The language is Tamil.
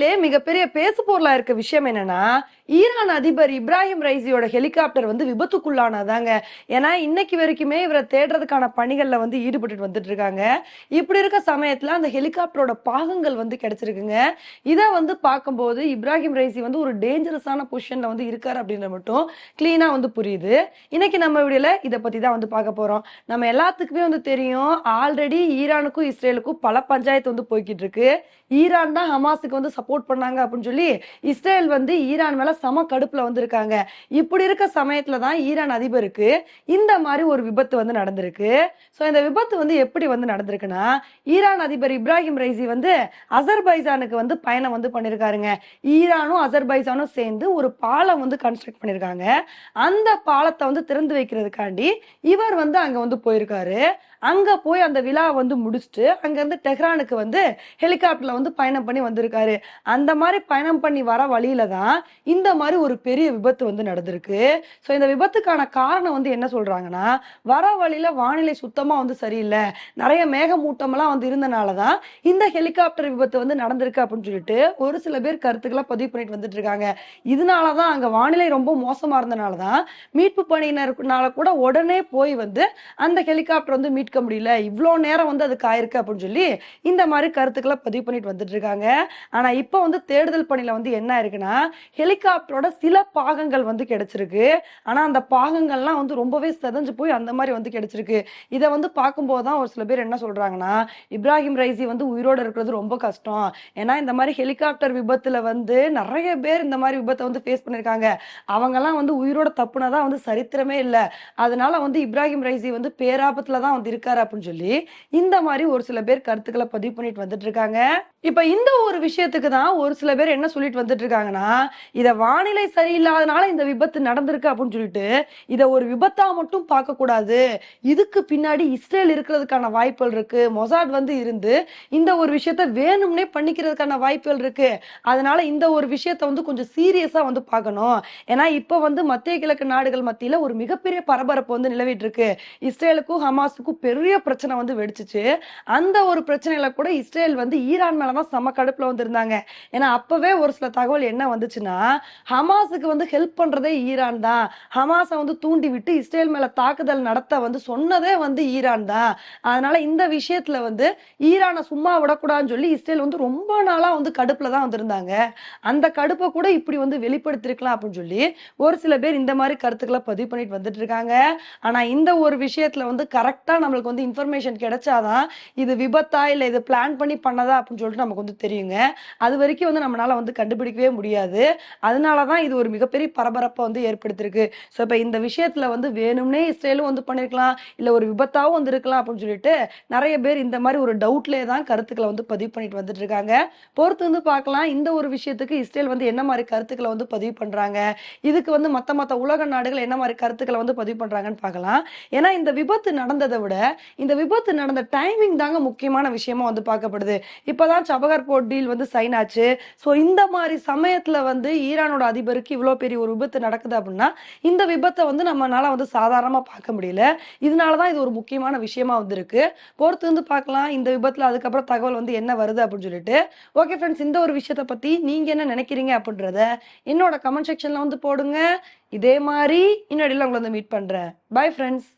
இஸ்ரேல்லே மிகப்பெரிய பேசு பொருளா இருக்க விஷயம் என்னன்னா ஈரான் அதிபர் இப்ராஹிம் ரைசியோட ஹெலிகாப்டர் வந்து விபத்துக்குள்ளானதாங்க. ஏன்னா இன்னைக்கு வரைக்குமே இவரை தேடுறதுக்கான பணிகள்ல வந்து ஈடுபட்டு வந்துட்டு இருக்காங்க. இப்படி இருக்க சமயத்துல அந்த ஹெலிகாப்டரோட பாகங்கள் வந்து கிடைச்சிருக்குங்க. இதை வந்து பார்க்கும்போது இப்ராஹிம் ரைசி வந்து ஒரு டேஞ்சரஸான பொசிஷன்ல வந்து இருக்காரு அப்படின்றது மட்டும் கிளீனா வந்து புரியுது. இன்னைக்கு நம்ம வீடியோல இதை பத்தி தான் வந்து பார்க்க போறோம். நம்ம எல்லாத்துக்குமே வந்து தெரியும் ஆல்ரெடி ஈரானுக்கும் இஸ்ரேலுக்கும் பல பஞ்சாயத்து வந்து போய்கிட்டு இருக்கு. ஈரான் தான் ஹமாஸுக்கு வந்து சப்போர்ட் பண்ணாங்க அப்படின்னு சொல்லி இஸ்ரேல் வந்து ஈரான் மேல சம கடுப்புல வந்திருக்காங்க. இப்படி இருக்க சமயத்துல தான் ஈரான் அதிபருக்கு இந்த மாதிரி ஒரு விபத்து வந்து நடந்திருக்கு. ஸோ இந்த விபத்து வந்து எப்படி வந்து நடந்திருக்குன்னா ஈரான் அதிபர் இப்ராஹிம் ரைசி வந்து அசர்பைஜானுக்கு வந்து பயணம் வந்து பண்ணியிருக்காருங்க ஈரானும் அசர்பைஜானும் சேர்ந்து ஒரு பாலம் வந்து கன்ஸ்ட்ரக்ட் பண்ணியிருக்காங்க அந்த பாலத்தை வந்து திறந்து வைக்கிறதுக்காண்டி இவர் வந்து அங்க வந்து போயிருக்காரு. அங்க போய் அந்த விழாவை வந்து முடிச்சுட்டு அங்க இருந்து டெஹ்ரானுக்கு வந்து ஹெலிகாப்டர்ல வந்து பயணம் பண்ணி வந்திருக்காரு. அந்த மாதிரி பயணம் பண்ணி வர வழியில தான் இந்த மாதிரி ஒரு பெரிய விபத்து வந்து நடந்திருக்கு. ஸோ இந்த விபத்துக்கான காரணம் வந்து என்ன சொல்றாங்கன்னா வர வழியில வானிலை சுத்தமா வந்து சரியில்லை. நிறைய மேகமூட்டமெல்லாம் வந்து இருந்தனால தான் இந்த ஹெலிகாப்டர் விபத்து வந்து நடந்திருக்கு அப்படின்னு சொல்லிட்டு ஒரு சில பேர் கருத்துக்களை பதிவு பண்ணிட்டு வந்துட்டு இருக்காங்க. இதனால தான் அங்க வானிலை ரொம்ப மோசமா இருந்தனால தான் மீட்பு பணியினருக்குனால கூட உடனே போய் வந்து அந்த ஹெலிகாப்டர் வந்து மீட் மீட்க முடியல. இவ்வளோ நேரம் வந்து அதுக்கு ஆயிருக்கு அப்படின்னு சொல்லி இந்த மாதிரி கருத்துக்களை பதிவு பண்ணிட்டு வந்துட்டு இருக்காங்க. ஆனா இப்போ வந்து தேடுதல் பணியில வந்து என்ன இருக்குன்னா ஹெலிகாப்டரோட சில பாகங்கள் வந்து கிடைச்சிருக்கு. ஆனா அந்த பாகங்கள்லாம் வந்து ரொம்பவே செதஞ்சு போய் அந்த மாதிரி வந்து கிடைச்சிருக்கு. இதை வந்து பார்க்கும்போது தான் ஒரு சில பேர் என்ன சொல்றாங்கன்னா இப்ராஹிம் ரைசி வந்து உயிரோட இருக்கிறது ரொம்ப கஷ்டம். ஏன்னா இந்த மாதிரி ஹெலிகாப்டர் விபத்துல வந்து நிறைய பேர் இந்த மாதிரி விபத்தை வந்து ஃபேஸ் பண்ணியிருக்காங்க. அவங்கெல்லாம் வந்து உயிரோட தப்புனதான் வந்து சரித்திரமே இல்லை. அதனால வந்து இப்ராஹிம் ரைசி வந்து பேராபத்துல தான் வந்து இருக்காரு அப்படின்னு சொல்லி இந்த மாதிரி ஒரு சில பேர் கருத்துக்களை பதிவு பண்ணிட்டு வந்துட்டு இருக்காங்க இப்ப இந்த ஒரு விஷயத்துக்கு தான் ஒரு சில பேர் என்ன சொல்லிட்டு வந்துட்டு இருக்காங்கன்னா இத வானிலை சரியில்லாதனால இந்த விபத்து நடந்திருக்கு அப்படின்னு சொல்லிட்டு இத ஒரு விபத்தா மட்டும் பார்க்க கூடாது இதுக்கு பின்னாடி இஸ்ரேல் இருக்கிறதுக்கான வாய்ப்புகள் இருக்கு. மொசாட் வந்து இருந்து இந்த ஒரு விஷயத்த வேணும்னே பண்ணிக்கிறதுக்கான வாய்ப்புகள் இருக்கு. அதனால இந்த ஒரு விஷயத்த வந்து கொஞ்சம் சீரியஸா வந்து பார்க்கணும். ஏன்னா இப்ப வந்து மத்திய கிழக்கு நாடுகள் மத்தியில ஒரு மிகப்பெரிய பரபரப்பு வந்து நிலவிட்டு இருக்கு இஸ்ரேலுக்கும் ஹமாஸுக்கும் பெரிய பிரச்சனை வந்து வெடிச்சிச்சு. அந்த ஒரு பிரச்சனையில கூட இஸ்ரேல் வந்து ஈரான் மேலதான் செம கடுப்புல வந்து இருந்தாங்க ஏன்னா அப்பவே ஒரு சில தகவல் என்ன வந்துச்சுன்னா ஹமாஸுக்கு வந்து ஹெல்ப் பண்றதே ஈரான் தான். ஹமாஸை வந்து தூண்டி விட்டு இஸ்ரேல் மேல தாக்குதல் நடத்த வந்து சொன்னதே வந்து ஈரான் தான். அதனால இந்த விஷயத்துல வந்து ஈரானை சும்மா விடக்கூடாதுன்னு சொல்லி இஸ்ரேல் வந்து ரொம்ப நாளா வந்து கடுப்புல தான் வந்திருந்தாங்க. அந்த கடுப்பை கூட இப்படி வந்து வெளிப்படுத்திருக்கலாம் அப்படின்னு சொல்லி ஒரு சில பேர் இந்த மாதிரி கருத்துக்களை பதிவு பண்ணிட்டு வந்துட்டு இருக்காங்க. ஆனா இந்த ஒரு விஷயத்துல வந்து கரெக்டா நம்மளுக்கு வந்து இன்ஃபர்மேஷன் கிடைச்சாதான் இது விபத்தா இல்லை இது பிளான் பண்ணி பண்ணதா அப்படின்னு சொல்லிட்டு நமக்கு வந்து தெரியுங்க. அது வரைக்கும் வந்து நம்மளால வந்து கண்டுபிடிக்கவே முடியாது. அதனால தான் இது ஒரு மிகப்பெரிய பரபரப்பை வந்து ஏற்படுத்திருக்கு ஸோ இப்போ இந்த விஷயத்துல வந்து வேணும்னே இஸ்ரேலும் வந்து பண்ணிருக்கலாம் இல்லை ஒரு விபத்தாகவும் வந்து இருக்கலாம் அப்படின்னு சொல்லிட்டு நிறைய பேர் இந்த மாதிரி ஒரு டவுட்லேயே தான் கருத்துக்களை வந்து பதிவு பண்ணிட்டு வந்துட்டு இருக்காங்க. பொறுத்து வந்து பார்க்கலாம் இந்த ஒரு விஷயத்துக்கு இஸ்ரேல் வந்து என்ன மாதிரி கருத்துக்களை வந்து பதிவு பண்றாங்க? இதுக்கு வந்து மற்ற மற்ற உலக நாடுகள் என்ன மாதிரி கருத்துக்களை வந்து பதிவு பண்றாங்கன்னு பார்க்கலாம். ஏன்னா இந்த விபத்து நடந்ததை விட இந்த விபத்து நடந்த டைமிங் தாங்க முக்கியமான விஷயமா வந்து பார்க்கப்படுது. இப்பதான் சபகர் போர்ட் டீல் வந்து சைன் ஆச்சு. ஸோ இந்த மாதிரி சமயத்துல வந்து ஈரானோட அதிபருக்கு இவ்வளோ பெரிய ஒரு விபத்து நடக்குது அப்படின்னா இந்த விபத்தை வந்து நம்மளால வந்து சாதாரணமா பார்க்க முடியல. இதனால தான் இது ஒரு முக்கியமான விஷயமா வந்துருக்கு. பொறுத்து வந்து பார்க்கலாம். இந்த விபத்துல அதுக்கப்புறம் தகவல் வந்து என்ன வருது அப்படின்னு சொல்லிட்டு. ஓகே ஃப்ரெண்ட்ஸ் இந்த ஒரு விஷயத்தை பத்தி நீங்க என்ன நினைக்கிறீங்க அப்படின்றத என்னோட கமெண்ட் செக்ஷனில் வந்து போடுங்க. இதே மாதிரி இன்னொடியில் உங்களை வந்து மீட் பண்றேன். Bye friends